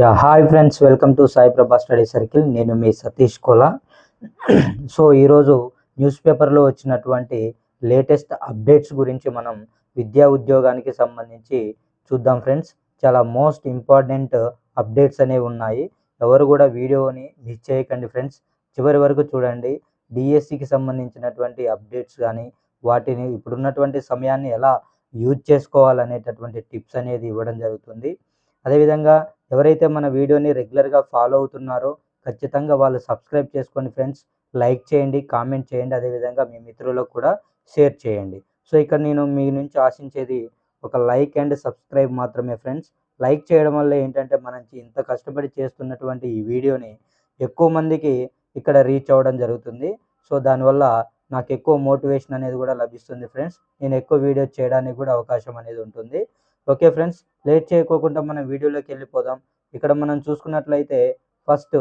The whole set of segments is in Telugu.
Yeah hi friends welcome to Sai Prabha study circle. నేను మీ సతీష్ కోలా. సో ఈరోజు న్యూస్ పేపర్లో వచ్చినటువంటి లేటెస్ట్ అప్డేట్స్ గురించి మనం విద్యా ఉద్యోగానికి సంబంధించి చూద్దాం ఫ్రెండ్స్. చాలా మోస్ట్ ఇంపార్టెంట్ అప్డేట్స్ అనేవి ఉన్నాయి. ఎవరు కూడా వీడియోని మిస్ చేయకండి ఫ్రెండ్స్. చివరి వరకు చూడండి. డిఎస్సికి సంబంధించినటువంటి అప్డేట్స్ కానీ వాటిని ఇప్పుడున్నటువంటి సమయాన్ని ఎలా యూజ్ చేసుకోవాలనేటటువంటి టిప్స్ అనేది ఇవ్వడం జరుగుతుంది. అదేవిధంగా ఎవరైతే మన వీడియోని రెగ్యులర్గా ఫాలో అవుతున్నారో ఖచ్చితంగా వాళ్ళు సబ్స్క్రైబ్ చేసుకోండి ఫ్రెండ్స్ లైక్ చేయండి కామెంట్ చేయండి అదేవిధంగా మీ మిత్రులకు కూడా షేర్ చేయండి. సో ఇక్కడ నేను మీ నుంచి ఆశించేది ఒక లైక్ అండ్ సబ్స్క్రైబ్ మాత్రమే ఫ్రెండ్స్. లైక్ చేయడం వల్ల ఏంటంటే మనం ఇంత కష్టపడి చేస్తున్నటువంటి ఈ వీడియోని ఎక్కువ మందికి ఇక్కడ రీచ్ అవ్వడం జరుగుతుంది. సో దానివల్ల నాకు ఎక్కువ మోటివేషన్ అనేది కూడా లభిస్తుంది ఫ్రెండ్స్. నేను ఎక్కువ వీడియో చేయడానికి కూడా అవకాశం అనేది ఉంటుంది. ఓకే ఫ్రెండ్స్ లేట్ చేయకోకుండా మనం వీడియోలోకి వెళ్ళిపోదాం. ఇక్కడ మనం చూసుకున్నట్లయితే ఫస్ట్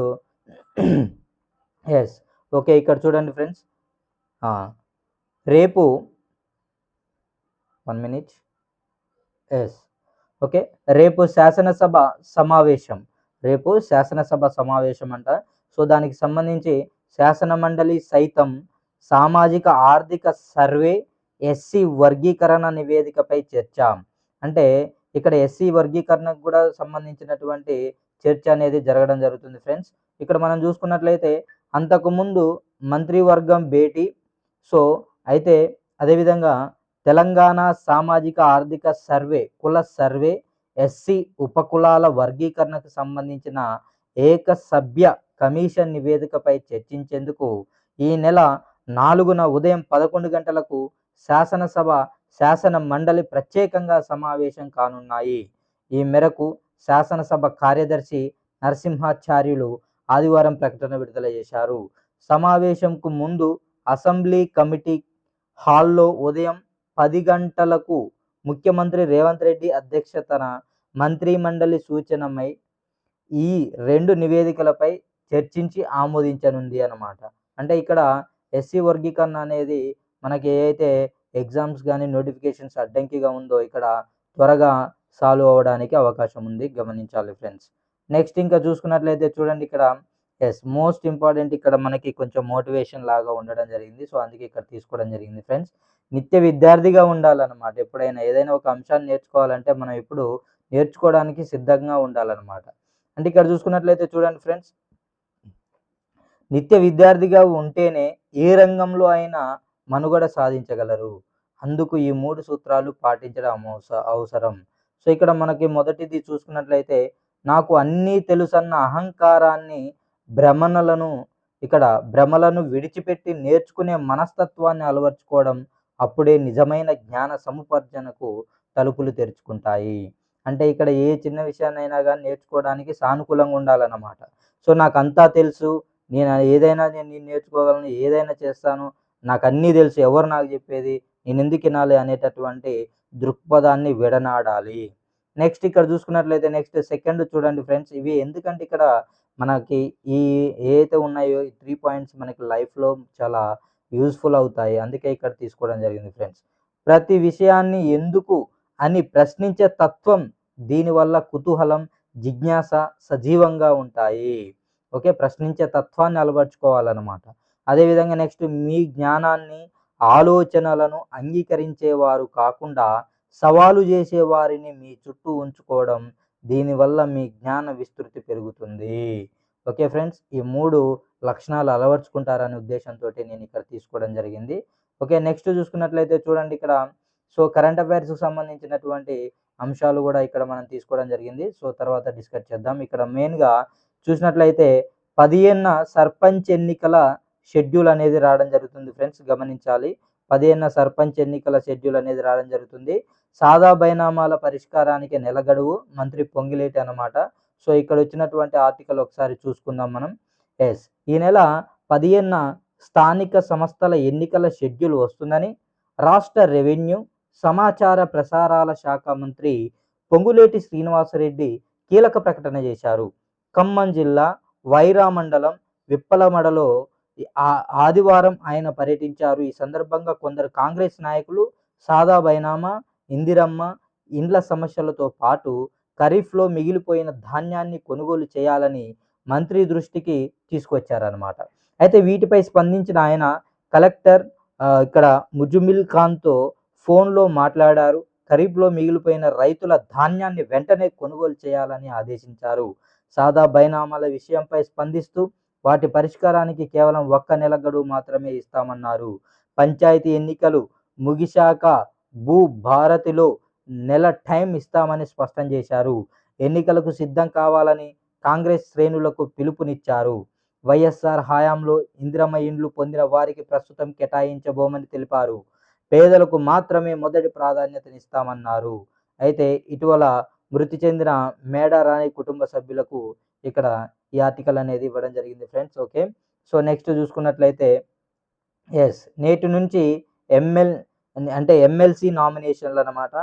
ఎస్ ఓకే ఇక్కడ చూడండి ఫ్రెండ్స్. రేపు వన్ మినిట్. ఎస్ ఓకే రేపు శాసనసభ సమావేశం. రేపు శాసనసభ సమావేశం అంట. సో దానికి సంబంధించి శాసన మండలి సైతం సామాజిక ఆర్థిక సర్వే ఎస్సీ వర్గీకరణ నివేదికపై చర్చ. అంటే ఇక్కడ ఎస్సీ వర్గీకరణకు కూడా సంబంధించినటువంటి చర్చ అనేది జరగడం జరుగుతుంది ఫ్రెండ్స్. ఇక్కడ మనం చూసుకున్నట్లయితే అంతకుముందు మంత్రివర్గం భేటీ. సో అయితే అదేవిధంగా తెలంగాణ సామాజిక ఆర్థిక సర్వే కుల సర్వే ఎస్సీ ఉపకులాల వర్గీకరణకు సంబంధించిన ఏక సభ్య కమిషన్ నివేదికపై చర్చించేందుకు ఈ నెల నాలుగున ఉదయం పదకొండు గంటలకు శాసనసభ శాసన మండలి ప్రత్యేకంగా సమావేశం కానున్నాయి. ఈ మేరకు శాసనసభ కార్యదర్శి నరసింహాచార్యులు ఆదివారం ప్రకటన విడుదల చేశారు. సమావేశంకు ముందు అసెంబ్లీ కమిటీ హాల్లో ఉదయం పది గంటలకు ముఖ్యమంత్రి రేవంత్ రెడ్డి అధ్యక్షతన మంత్రి మండలి సూచనమై ఈ రెండు నివేదికలపై చర్చించి ఆమోదించనుంది అన్నమాట. అంటే ఇక్కడ ఎస్సీ వర్గీకరణ అనేది మనకి ఏ అయితే ఎగ్జామ్స్ కానీ నోటిఫికేషన్స్ అడ్డంకిగా ఉందో ఇక్కడ త్వరగా సాల్వ్ అవ్వడానికి అవకాశం ఉంది. గమనించాలి ఫ్రెండ్స్. నెక్స్ట్ ఇంకా చూసుకున్నట్లయితే చూడండి ఇక్కడ. ఎస్ మోస్ట్ ఇంపార్టెంట్ ఇక్కడ మనకి కొంచెం మోటివేషన్ లాగా ఉండడం జరిగింది. సో అందుకే ఇక్కడ తీసుకోవడం జరిగింది ఫ్రెండ్స్. నిత్య విద్యార్థిగా ఉండాలన్నమాట. ఎప్పుడైనా ఏదైనా ఒక అంశాన్ని నేర్చుకోవాలంటే మనం ఎప్పుడు నేర్చుకోవడానికి సిద్ధంగా ఉండాలన్నమాట. అంటే ఇక్కడ చూసుకున్నట్లయితే చూడండి ఫ్రెండ్స్. నిత్య విద్యార్థిగా ఉంటేనే ఏ రంగంలో అయినా మనుగడ సాధించగలరు. అందుకు ఈ మూడు సూత్రాలు పాటించడం అవసరం. సో ఇక్కడ మనకి మొదటిది చూసుకున్నట్లయితే నాకు అన్నీ తెలుసన్న అహంకారాన్ని భ్రమణలను ఇక్కడ భ్రమలను విడిచిపెట్టి నేర్చుకునే మనస్తత్వాన్ని అలవర్చుకోవడం అప్పుడే నిజమైన జ్ఞాన సముపార్జనకు తలుపులు తెరుచుకుంటాయి. అంటే ఇక్కడ ఏ చిన్న విషయాన్నైనా కానీ నేర్చుకోవడానికి సానుకూలంగా ఉండాలన్నమాట. సో నాకు అంతా తెలుసు నేను ఏదైనా నేను నేర్చుకోగలను ఏదైనా చేస్తాను నాకు అన్నీ తెలుసు. ఎవరు నాకు చెప్పేది? నేను ఎందుకు వినాలి అనేటటువంటి దృక్పథాన్ని విడనాడాలి. నెక్స్ట్ ఇక్కడ చూసుకున్నట్లయితే నెక్స్ట్ సెకండ్ చూడండి ఫ్రెండ్స్. ఇవి ఎందుకంటే ఇక్కడ మనకి ఈ ఏదైతే ఉన్నాయో ఈ త్రీ పాయింట్స్ మనకి లైఫ్లో చాలా యూస్ఫుల్ అవుతాయి. అందుకే ఇక్కడ తీసుకోవడం జరిగింది ఫ్రెండ్స్. ప్రతి విషయాన్ని ఎందుకు అని ప్రశ్నించే తత్వం దీనివల్ల కుతూహలం జిజ్ఞాస సజీవంగా ఉంటాయి. ఓకే? ప్రశ్నించే తత్వాన్ని అలవర్చుకోవాలన్నమాట. అదేవిధంగా నెక్స్ట్ మీ జ్ఞానాన్ని ఆలోచనలను అంగీకరించేవారు కాకుండా సవాలు చేసే వారిని మీ చుట్టూ ఉంచుకోవడం దీనివల్ల మీ జ్ఞాన విస్తృతి పెరుగుతుంది. ఓకే ఫ్రెండ్స్ ఈ మూడు లక్షణాలు అలవర్చుకుంటారనే ఉద్దేశంతో నేను ఇక్కడ తీసుకోవడం జరిగింది. ఓకే నెక్స్ట్ చూసుకున్నట్లయితే చూడండి ఇక్కడ. సో కరెంట్ అఫైర్స్కి సంబంధించినటువంటి అంశాలు కూడా ఇక్కడ మనం తీసుకోవడం జరిగింది. సో తర్వాత డిస్కస్ చేద్దాం. ఇక్కడ మెయిన్గా చూసినట్లయితే పదిహేన సర్పంచ్ ఎన్నికల షెడ్యూల్ అనేది రావడం జరుగుతుంది ఫ్రెండ్స్ గమనించాలి. పదిహేన సర్పంచ్ ఎన్నికల షెడ్యూల్ అనేది రావడం జరుగుతుంది. సాదా బైనామాల పరిష్కారానికి నెల గడువు మంత్రి పొంగిలేటి అనమాట సో ఇక్కడ వచ్చినటువంటి ఆర్టికల్ ఒకసారి చూసుకుందాం మనం. ఎస్ ఈ నెల పదిహేన స్థానిక సంస్థల ఎన్నికల షెడ్యూల్ వస్తుందని రాష్ట్ర రెవెన్యూ సమాచార ప్రసారాల శాఖ మంత్రి పొంగులేటి శ్రీనివాసరెడ్డి కీలక ప్రకటన చేశారు. ఖమ్మం జిల్లా వైరా మండలం విప్పలమడలో ఆదివారం ఆయన పర్యటించారు. ఈ సందర్భంగా కొందరు కాంగ్రెస్ నాయకులు సాదా బైనామా ఇందిరమ్మ ఇండ్ల సమస్యలతో పాటు ఖరీఫ్లో మిగిలిపోయిన ధాన్యాన్ని కొనుగోలు చేయాలని మంత్రి దృష్టికి తీసుకొచ్చారనమాట అయితే వీటిపై స్పందించిన ఆయన కలెక్టర్ ఇక్కడ ముజుమిల్ ఖాన్తో ఫోన్లో మాట్లాడారు. ఖరీఫ్లో మిగిలిపోయిన రైతుల ధాన్యాన్ని వెంటనే కొనుగోలు చేయాలని ఆదేశించారు. సాదా బైనామాల విషయంపై స్పందిస్తూ వాటి పరిష్కారానికి కేవలం ఒక్క నెల గడువు మాత్రమే ఇస్తామన్నారు. పంచాయతీ ఎన్నికలు ముగిశాక భూ భారతిలో నెల టైం ఇస్తామని స్పష్టం చేశారు. ఎన్నికలకు సిద్ధం కావాలని కాంగ్రెస్ శ్రేణులకు పిలుపునిచ్చారు. వైఎస్ఆర్ హయాంలో ఇందిరమ్మ ఇండ్లు పొందిన వారికి ప్రస్తుతం కేటాయించబోమని తెలిపారు. పేదలకు మాత్రమే మొదటి ప్రాధాన్యతనిస్తామన్నారు. అయితే ఇటీవల మృతి చెందిన మేడారాణి కుటుంబ సభ్యులకు ఇక్కడ ఈ ఆర్టికల్ అనేది ఇవ్వడం జరిగింది ఫ్రెండ్స్ ఓకే? సో నెక్స్ట్ చూసుకున్నట్లయితే ఎస్ నేటి నుంచి ఎంఎల్ అంటే ఎమ్మెల్సీ నామినేషన్లు అన్నమాట.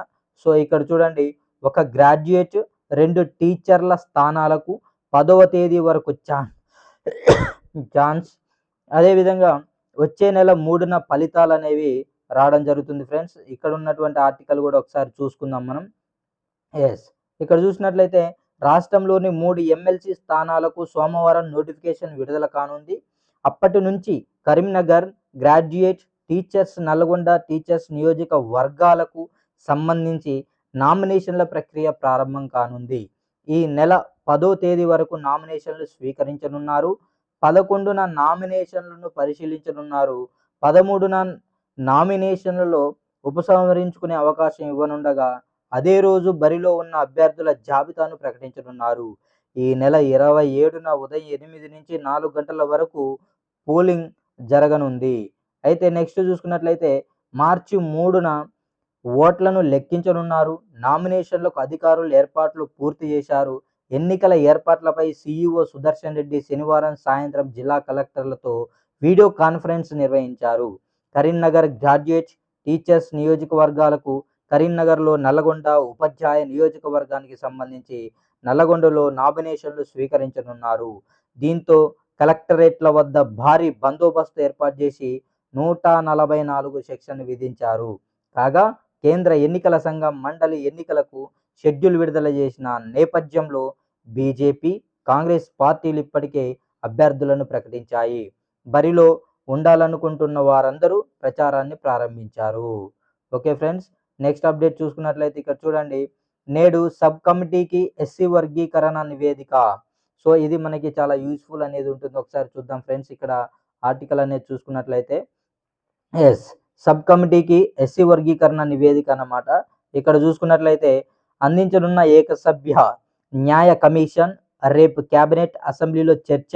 సో ఇక్కడ చూడండి ఒక గ్రాడ్యుయేట్ రెండు టీచర్ల స్థానాలకు పదవ తేదీ వరకు ఛాన్స్ ఛాన్స్ అదేవిధంగా వచ్చే నెల మూడున ఫలితాలు అనేవి రావడం జరుగుతుంది ఫ్రెండ్స్. ఇక్కడ ఉన్నటువంటి ఆర్టికల్ కూడా ఒకసారి చూసుకుందాం మనం. ఎస్ ఇక్కడ చూసినట్లయితే రాష్ట్రంలోని మూడు ఎమ్మెల్సీ స్థానాలకు సోమవారం నోటిఫికేషన్ విడుదల కానుంది. అప్పటి నుంచి Karimnagar graduate teachers Nalgonda teachers నియోజక వర్గాలకు సంబంధించి నామినేషన్ల ప్రక్రియ ప్రారంభం కానుంది. ఈ నెల పదో తేదీ వరకు నామినేషన్లు స్వీకరించనున్నారు. పదకొండున నామినేషన్లను పరిశీలించనున్నారు. పదమూడున నామినేషన్లలో ఉపసంహరించుకునే అవకాశం ఇవ్వనుండగా అదే రోజు బరిలో ఉన్న అభ్యర్థుల జాబితాను ప్రకటించనున్నారు. ఈ నెల ఇరవై ఏడున ఉదయం ఎనిమిది నుంచి నాలుగు గంటల వరకు పోలింగ్ జరగనుంది. అయితే నెక్స్ట్ చూసుకున్నట్లయితే మార్చి మూడున ఓట్లను లెక్కించనున్నారు. నామినేషన్లకు అధికారులు ఏర్పాట్లు పూర్తి చేశారు. ఎన్నికల ఏర్పాట్లపై సీఈఓ సుదర్శన్ రెడ్డి శనివారం సాయంత్రం జిల్లా కలెక్టర్లతో వీడియో కాన్ఫరెన్స్ నిర్వహించారు. కరీంనగర్ గ్రాడ్యుయేట్ టీచర్స్ నియోజకవర్గాలకు కరీంనగర్లో నల్లగొండ ఉపాధ్యాయ నియోజకవర్గానికి సంబంధించి నల్లగొండలో నామినేషన్లు స్వీకరించనున్నారు. దీంతో కలెక్టరేట్ల వద్ద భారీ బందోబస్తు ఏర్పాటు చేసి నూట నలభై నాలుగు సెక్షన్ విధించారు. కాగా కేంద్ర ఎన్నికల సంఘం మండలి ఎన్నికలకు షెడ్యూల్ విడుదల చేసిన నేపథ్యంలో బీజేపీ కాంగ్రెస్ పార్టీలు ఇప్పటికే అభ్యర్థులను ప్రకటించాయి. బరిలో ఉండాలనుకుంటున్న వారందరూ ప్రచారాన్ని ప్రారంభించారు. ఓకే ఫ్రెండ్స్ నెక్స్ట్ అప్డేట్ చూసుకున్నట్లయితే ఇక్కడ చూడండి. నేడు సబ్ కమిటీకి ఎస్సీ వర్గీకరణ నివేదిక. సో ఇది మనకి చాలా యూస్ఫుల్ అనేది ఉంటుంది. ఒకసారి చూద్దాం ఫ్రెండ్స్ ఇక్కడ ఆర్టికల్ అనేది చూసుకున్నట్లయితే. ఎస్ సబ్ కమిటీకి ఎస్సీ వర్గీకరణ నివేదిక అన్నమాట. ఇక్కడ చూసుకున్నట్లయితే అందించనున్న ఏకసభ్య న్యాయ కమిషన్ రేపు కేబినెట్ అసెంబ్లీలో చర్చ.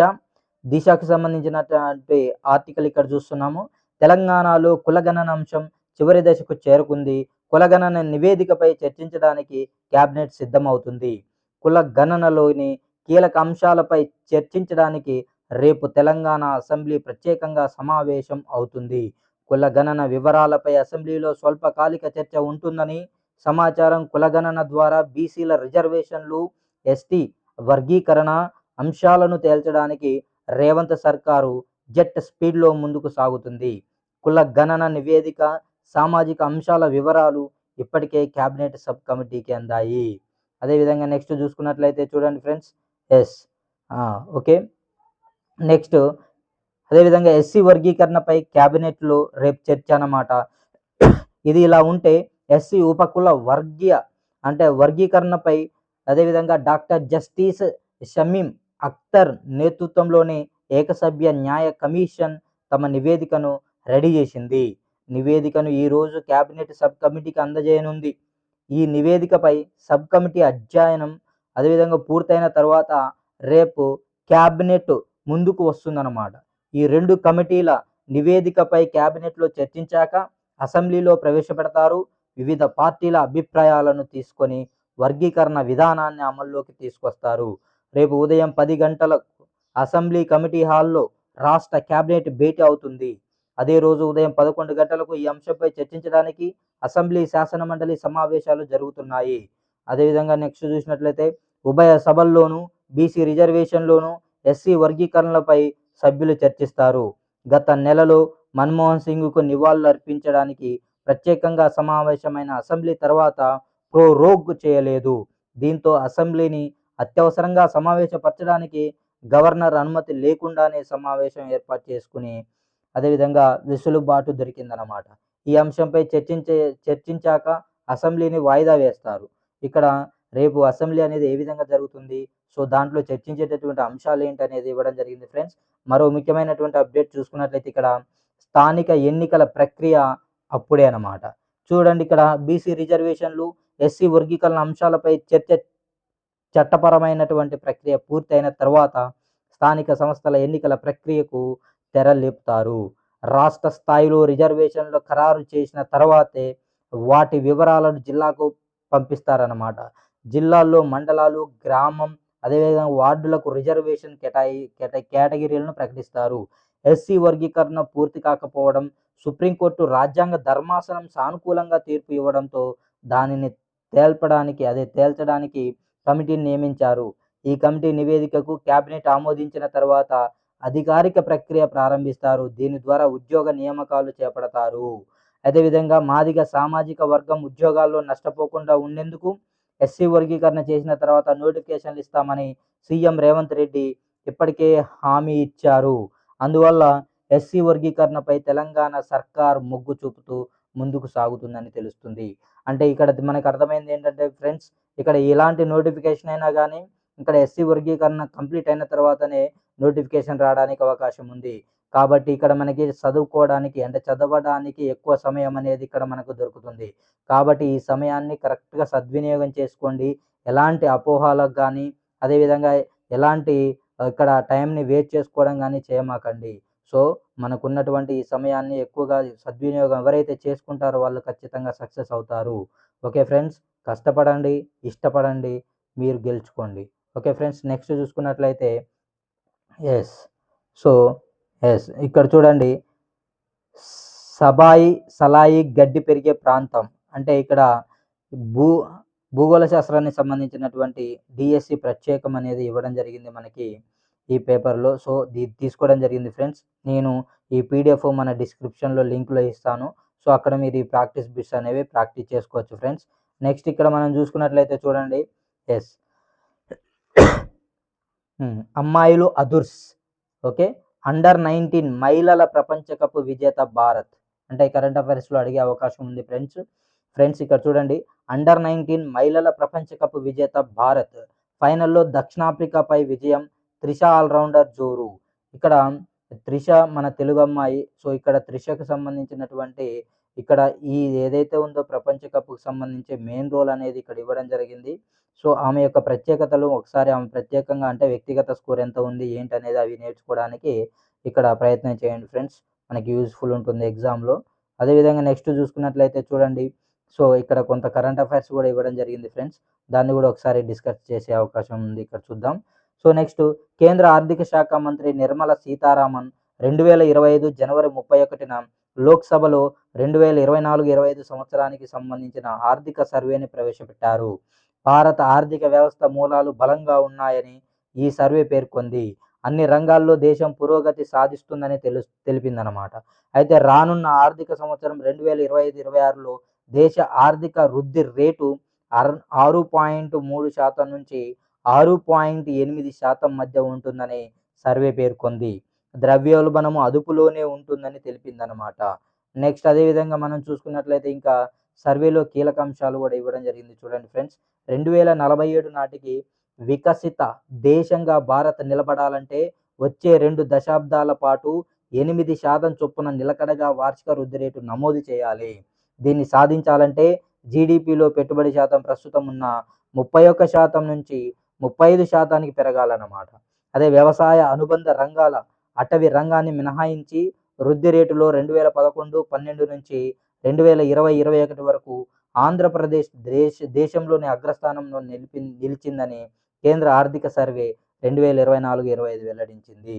దిశకు సంబంధించినటువంటి ఆర్టికల్ ఇక్కడ చూస్తున్నాము. తెలంగాణలో కులగణన అంశం చివరి దశకు చేరుకుంది. కులగణన నివేదికపై చర్చించడానికి కేబినెట్ సిద్ధమవుతుంది. కుల గణనలోని కీలక అంశాలపై చర్చించడానికి రేపు తెలంగాణ అసెంబ్లీ ప్రత్యేకంగా సమావేశం అవుతుంది. కుల గణన వివరాలపై అసెంబ్లీలో స్వల్పకాలిక చర్చ ఉంటుందని సమాచారం కులగణన ద్వారా బీసీల రిజర్వేషన్లు ఎస్టీ వర్గీకరణ అంశాలను తేల్చడానికి రేవంత్ సర్కారు జెట్ స్పీడ్లో ముందుకు సాగుతుంది. కుల గణన నివేదిక సామాజిక అంశాల వివరాలు ఇప్పటికే క్యాబినెట్ సబ్ కమిటీకి అందాయి. అదేవిధంగా నెక్స్ట్ చూసుకున్నట్లయితే చూడండి ఫ్రెండ్స్ ఎస్. ఓకే. నెక్స్ట్ అదేవిధంగా ఎస్సీ వర్గీకరణపై క్యాబినెట్లో రేపు చర్చ అన్నమాట. ఇది ఇలా ఉంటే ఎస్సీ ఉపకుల వర్గీయ అంటే వర్గీకరణపై అదేవిధంగా డాక్టర్ జస్టిస్ షమీం అఖ్తర్ నేతృత్వంలోని ఏకసభ్య న్యాయ కమిషన్ తమ నివేదికను రెడీ చేసింది. నివేదికను ఈరోజు కేబినెట్ సబ్ కమిటీకి అందజేయనుంది. ఈ నివేదికపై సబ్ కమిటీ అధ్యయనం అదేవిధంగా పూర్తయిన తర్వాత రేపు క్యాబినెట్ ముందుకు వస్తుందన్నమాట. ఈ రెండు కమిటీల నివేదికపై క్యాబినెట్లో చర్చించాక అసెంబ్లీలో ప్రవేశపెడతారు. వివిధ పార్టీల అభిప్రాయాలను తీసుకొని వర్గీకరణ విధానాన్ని అమల్లోకి తీసుకొస్తారు. రేపు ఉదయం పది గంటలకు అసెంబ్లీ కమిటీ హాల్లో రాష్ట్ర కేబినెట్ భేటీ అవుతుంది. అదే రోజు ఉదయం పదకొండు గంటలకు ఈ అంశంపై చర్చించడానికి అసెంబ్లీ శాసన మండలి సమావేశాలు జరుగుతున్నాయి. అదేవిధంగా నెక్స్ట్ చూసినట్లయితే ఉభయ సభల్లోనూ బీసీ రిజర్వేషన్లోనూ ఎస్సీ వర్గీకరణలపై సభ్యులు చర్చిస్తారు. గత నెలలో మన్మోహన్ సింగ్కు నివాళులు అర్పించడానికి ప్రత్యేకంగా సమావేశమైన అసెంబ్లీ తర్వాత ప్రో రోగ్ చేయలేదు. దీంతో అసెంబ్లీని అత్యవసరంగా సమావేశపరచడానికి గవర్నర్ అనుమతి లేకుండానే సమావేశం ఏర్పాటు చేసుకుని అదేవిధంగా వెసులుబాటు దొరికిందన్నమాట. ఈ అంశంపై చర్చించే చర్చించాక అసెంబ్లీని వాయిదా వేస్తారు. ఇక్కడ రేపు అసెంబ్లీ అనేది ఏ విధంగా జరుగుతుంది? సో దాంట్లో చర్చించేటటువంటి అంశాలు ఏంటి అనేది ఇవ్వడం జరిగింది ఫ్రెండ్స్. మరో ముఖ్యమైనటువంటి అప్డేట్ చూసుకున్నట్లయితే ఇక్కడ స్థానిక ఎన్నికల ప్రక్రియ అప్పుడే అన్నమాట. చూడండి ఇక్కడ బీసీ రిజర్వేషన్లు ఎస్సీ వర్గీకరణ అంశాలపై చర్చ చట్టపరమైనటువంటి ప్రక్రియ పూర్తయిన తర్వాత స్థానిక సంస్థల ఎన్నికల ప్రక్రియకు తెరలేపుతారు. రాష్ట్ర స్థాయిలో రిజర్వేషన్లు ఖరారు చేసిన తర్వాతే వాటి వివరాలను జిల్లాకు పంపిస్తారన్నమాట. జిల్లాల్లో మండలాలు గ్రామం అదేవిధంగా వార్డులకు రిజర్వేషన్ కేటాయి కేట కేటగిరీలను ప్రకటిస్తారు. ఎస్సీ వర్గీకరణ పూర్తి కాకపోవడం సుప్రీంకోర్టు రాజ్యాంగ ధర్మాసనం సానుకూలంగా తీర్పు ఇవ్వడంతో దానిని తేల్పడానికి అదే తేల్చడానికి కమిటీని నియమించారు. ఈ కమిటీ నివేదికకు కేబినెట్ ఆమోదించిన తర్వాత అధికారిక ప్రక్రియ ప్రారంభిస్తారు. దీని ద్వారా ఉద్యోగ నియామకాలు చేపడతారు. అదేవిధంగా మాదిగ సామాజిక వర్గం ఉద్యోగాల్లో నష్టపోకుండా ఉండేందుకు ఎస్సీ వర్గీకరణ చేసిన తర్వాత నోటిఫికేషన్లు ఇస్తామని సీఎం రేవంత్ రెడ్డి ఇప్పటికే హామీ ఇచ్చారు. అందువల్ల ఎస్సీ వర్గీకరణపై తెలంగాణ సర్కార్ మొగ్గు చూపుతూ ముందుకు సాగుతుందని తెలుస్తుంది. అంటే ఇక్కడ మనకు అర్థమైంది ఏంటంటే ఫ్రెండ్స్ ఇక్కడ ఎలాంటి నోటిఫికేషన్ అయినా కానీ ఇక్కడ ఎస్సీ వర్గీకరణ కంప్లీట్ అయిన తర్వాతనే నోటిఫికేషన్ రావడానికి అవకాశం ఉంది. కాబట్టి ఇక్కడ మనకి చదువుకోవడానికి అంటే చదవడానికి ఎక్కువ సమయం అనేది ఇక్కడ మనకు దొరుకుతుంది. కాబట్టి ఈ సమయాన్ని కరెక్ట్గా సద్వినియోగం చేసుకోండి. ఎలాంటి అపోహాలకు కానీ అదేవిధంగా ఎలాంటి ఇక్కడ టైంని వేస్ట్ చేసుకోవడం కానీ చేయమాకండి. సో మనకున్నటువంటి ఈ సమయాన్ని ఎక్కువగా సద్వినియోగం ఎవరైతే చేసుకుంటారో వాళ్ళు ఖచ్చితంగా సక్సెస్ అవుతారు. ఓకే ఫ్రెండ్స్ కష్టపడండి ఇష్టపడండి మీరు గెలుచుకోండి. ఓకే ఫ్రెండ్స్ నెక్స్ట్ చూసుకున్నట్లయితే ఎస్. So yes. ఇక్కడ చూడండి. సబాయి సలాయి గడ్డి పెరిగే ప్రాంతం. అంటే ఇక్కడ భూ భూగోళ శాస్త్రానికి సంబంధించినటువంటి డిఎస్సి ప్రత్యేకం అనేది ఇవ్వడం జరిగింది మనకి ఈ పేపర్లో. సో ఇది తీసుకోవడం జరిగింది ఫ్రెండ్స్. నేను ఈ పీడిఎఫ్ మన డిస్క్రిప్షన్లో లింక్లో ఇస్తాను. సో అక్కడ మీరు ఈ ప్రాక్టీస్ బిట్స్ అనేవి ప్రాక్టీస్ చేసుకోవచ్చు ఫ్రెండ్స్. నెక్స్ట్ ఇక్కడ మనం చూసుకున్నట్లయితే చూడండి. ఎస్. అమ్మాయిలు అదుర్స్. ఓకే? అండర్ నైన్టీన్ మహిళల ప్రపంచ కప్ విజేత భారత్. అంటే కరెంట్ అఫైర్స్లో అడిగే అవకాశం ఉంది ఫ్రెండ్స్. ఫ్రెండ్స్ ఇక్కడ చూడండి. అండర్ నైన్టీన్ మహిళల ప్రపంచ కప్ విజేత భారత్. ఫైనల్లో దక్షిణాఫ్రికాపై విజయం త్రిష ఆల్రౌండర్ జోరు. ఇక్కడ త్రిష మన తెలుగు అమ్మాయి సో ఇక్కడ త్రిషకు సంబంధించినటువంటి ఇక్కడ ఈ ఏదైతే ఉందో ప్రపంచ కప్కు సంబంధించి మెయిన్ రోల్ అనేది ఇక్కడ ఇవ్వడం జరిగింది. సో ఆమె యొక్క ప్రత్యేకతలు ఒకసారి ఆమె ప్రత్యేకంగా అంటే వ్యక్తిగత స్కోర్ ఎంత ఉంది ఏంటి అనేది అవి నేర్చుకోవడానికి ఇక్కడ ప్రయత్నం చేయండి ఫ్రెండ్స్. మనకి యూజ్ఫుల్ ఉంటుంది ఎగ్జామ్లో. అదేవిధంగా నెక్స్ట్ చూసుకున్నట్లయితే చూడండి. సో ఇక్కడ కొంత కరెంట్ అఫైర్స్ కూడా ఇవ్వడం జరిగింది ఫ్రెండ్స్. దాన్ని కూడా ఒకసారి డిస్కస్ చేసే అవకాశం ఉంది. ఇక్కడ చూద్దాం. సో నెక్స్ట్ కేంద్ర ఆర్థిక శాఖ మంత్రి నిర్మల సీతారామన్ రెండు వేల ఇరవై ఐదు జనవరి ముప్పై ఒకటిన లోక్సభలో రెండు వేల ఇరవై నాలుగు ఇరవై ఐదు సంవత్సరానికి సంబంధించిన ఆర్థిక సర్వేని ప్రవేశపెట్టారు. భారత ఆర్థిక వ్యవస్థ మూలాలు బలంగా ఉన్నాయని ఈ సర్వే పేర్కొంది. అన్ని రంగాల్లో దేశం పురోగతి సాధిస్తుందని తెలు తెలిపిందనమాట అయితే రానున్న ఆర్థిక సంవత్సరం రెండు వేల ఇరవై ఐదు ఇరవై ఆరులో దేశ ఆర్థిక వృద్ధి రేటు ఆరు ఆరు పాయింట్ మూడు శాతం నుంచి ఆరు పాయింట్ ఎనిమిది శాతం మధ్య ఉంటుందని సర్వే పేర్కొంది. ద్రవ్యోల్బణము అదుపులోనే ఉంటుందని తెలిపిందనమాట నెక్స్ట్ అదేవిధంగా మనం చూసుకున్నట్లయితే ఇంకా సర్వేలో కీలక అంశాలు కూడా ఇవ్వడం జరిగింది చూడండి ఫ్రెండ్స్. రెండు వేల నలభై ఏడు నాటికి వికసిత దేశంగా భారత్ నిలబడాలంటే వచ్చే రెండు దశాబ్దాల పాటు ఎనిమిది శాతం చొప్పున నిలకడగా వార్షిక వృద్ధి రేటు నమోదు చేయాలి. దీన్ని సాధించాలంటే జీడిపిలో పెట్టుబడి శాతం ప్రస్తుతం ఉన్న ముప్పై ఒక్క శాతం నుంచి ముప్పై ఐదు శాతానికి పెరగాలన్నమాట. అదే వ్యవసాయ అనుబంధ రంగాల అటవీ రంగాన్ని మినహాయించి వృద్ధి రేటులో రెండు వేల పదకొండు పన్నెండు నుంచి రెండు వేల ఇరవై ఇరవై ఒకటి వరకు ఆంధ్రప్రదేశ్ దేశ దేశంలోని అగ్రస్థానంలో నిలిపి నిలిచిందని కేంద్ర ఆర్థిక సర్వే రెండు వేల ఇరవై నాలుగు ఇరవై ఐదు వెల్లడించింది.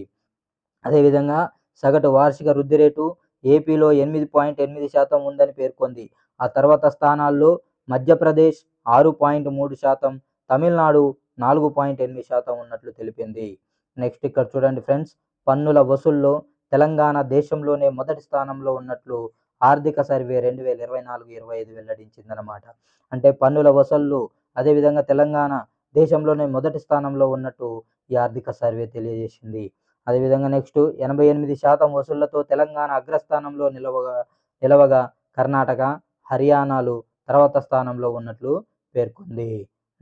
అదేవిధంగా సగటు వార్షిక వృద్ధి రేటు ఏపీలో ఎనిమిది పాయింట్ ఎనిమిది శాతం ఉందని పేర్కొంది. ఆ తర్వాత స్థానాల్లో మధ్యప్రదేశ్ ఆరు పాయింట్ మూడు శాతం తమిళనాడు నాలుగు పాయింట్ ఎనిమిది శాతం ఉన్నట్లు తెలిపింది. నెక్స్ట్ ఇక్కడ చూడండి ఫ్రెండ్స్ పన్నుల వసూల్లో తెలంగాణ దేశంలోనే మొదటి స్థానంలో ఉన్నట్లు ఆర్థిక సర్వే రెండు వేల ఇరవై నాలుగు ఇరవై ఐదు వెల్లడించిందనమాట అంటే పన్నుల వసూళ్ళు అదేవిధంగా తెలంగాణ దేశంలోనే మొదటి స్థానంలో ఉన్నట్టు ఈ ఆర్థిక సర్వే తెలియజేసింది. అదేవిధంగా నెక్స్ట్ ఎనభై ఎనిమిది శాతం వసూళ్ళతో తెలంగాణ అగ్రస్థానంలో నిలవగా నిలవగా కర్ణాటక హర్యానాలు తర్వాత స్థానంలో ఉన్నట్లు పేర్కొంది.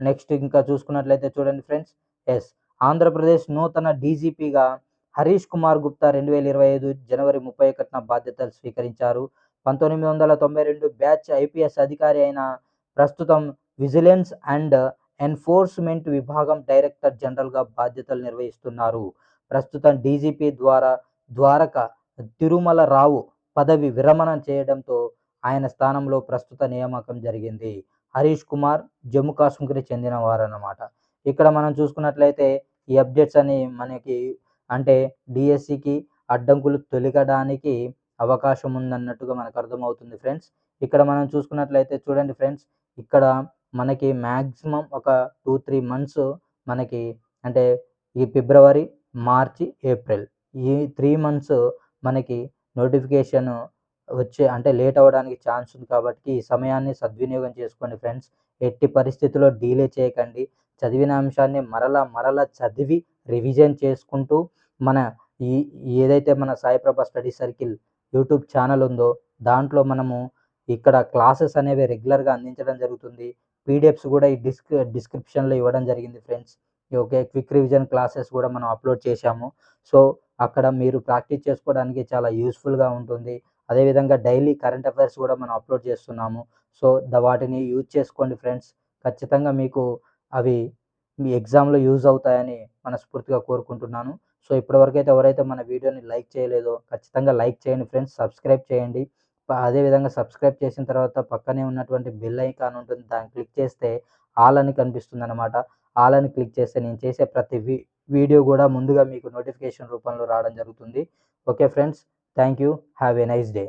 నెక్స్ట్ ఇంకా చూసుకున్నట్లయితే చూడండి ఫ్రెండ్స్ ఎస్ ఆంధ్రప్రదేశ్ నూతన డీజీపీగా హరీష్ కుమార్ గుప్తా రెండు వేల ఇరవై ఐదు జనవరి ముప్పై ఒకటిన బాధ్యతలు స్వీకరించారు. పంతొమ్మిది వందల తొంభై రెండు బ్యాచ్ ఐపీఎస్ అధికారి అయిన ప్రస్తుతం విజిలెన్స్ అండ్ ఎన్ఫోర్స్మెంట్ విభాగం డైరెక్టర్ జనరల్గా బాధ్యతలు నిర్వహిస్తున్నారు. ప్రస్తుతం డీజీపీ ద్వారా ద్వారక తిరుమల రావు పదవి విరమణ చేయడంతో ఆయన స్థానంలో ప్రస్తుత నియామకం జరిగింది. హరీష్ కుమార్ జమ్మూ కాశ్మీర్కి చెందిన వారన్నమాట ఇక్కడ మనం చూసుకున్నట్లయితే ఈ అప్డేట్స్ అని మనకి అంటే డిఎస్సికి అడ్డంకులు తొలగడానికి అవకాశం ఉందన్నట్టుగా మనకు అర్థమవుతుంది ఫ్రెండ్స్. ఇక్కడ మనం చూసుకున్నట్లయితే చూడండి ఫ్రెండ్స్ ఇక్కడ మనకి మ్యాక్సిమం ఒక టూ త్రీ మంత్స్ మనకి అంటే ఈ ఫిబ్రవరి మార్చి ఏప్రిల్ ఈ త్రీ మంత్స్ మనకి నోటిఫికేషన్ వచ్చే అంటే లేట్ అవ్వడానికి ఛాన్స్ ఉంది కాబట్టి ఈ సమయాన్ని సద్వినియోగం చేసుకోండి ఫ్రెండ్స్. ఎట్టి పరిస్థితుల్లో డీలే చేయకండి. చదివిన అంశాన్ని మరలా మరలా చదివి రివిజన్ చేసుకుంటూ మన ఈ ఏదైతే మన Saiprabha study circle YouTube channel ఉందో దాంట్లో మనము ఇక్కడ క్లాసెస్ అనేవి రెగ్యులర్గా అందించడం జరుగుతుంది. పీడిఎఫ్స్ కూడా ఈ డిస్క్ డిస్క్రిప్షన్లో ఇవ్వడం జరిగింది friends okay quick revision classes కూడా మనం అప్లోడ్ చేశాము. సో అక్కడ మీరు ప్రాక్టీస్ చేసుకోవడానికి చాలా యూస్ఫుల్గా ఉంటుంది. అదేవిధంగా డైలీ కరెంట్ అఫైర్స్ కూడా మనం అప్లోడ్ చేస్తున్నాము. సో ద వాటిని యూజ్ చేసుకోండి ఫ్రెండ్స్ ఖచ్చితంగా మీకు అవి మీ ఎగ్జామ్లో యూజ్ అవుతాయని మనస్ఫూర్తిగా కోరుకుంటున్నాను. సో ఇప్పటివరకు అయితే ఎవరైతే మన వీడియోని లైక్ చేయలేదో ఖచ్చితంగా లైక్ చేయండి ఫ్రెండ్స్ సబ్స్క్రైబ్ చేయండి. అదేవిధంగా సబ్స్క్రైబ్ చేసిన తర్వాత పక్కనే ఉన్నటువంటి బెల్ ఐకాన్ ఉంటుంది దాన్ని క్లిక్ చేస్తే ఆల్ అని కనిపిస్తుంది అనమాట ఆల్ అని క్లిక్ చేస్తే నేను చేసే ప్రతి వీ వీడియో కూడా ముందుగా మీకు నోటిఫికేషన్ రూపంలో రావడం జరుగుతుంది. Okay friends thank you have a nice day.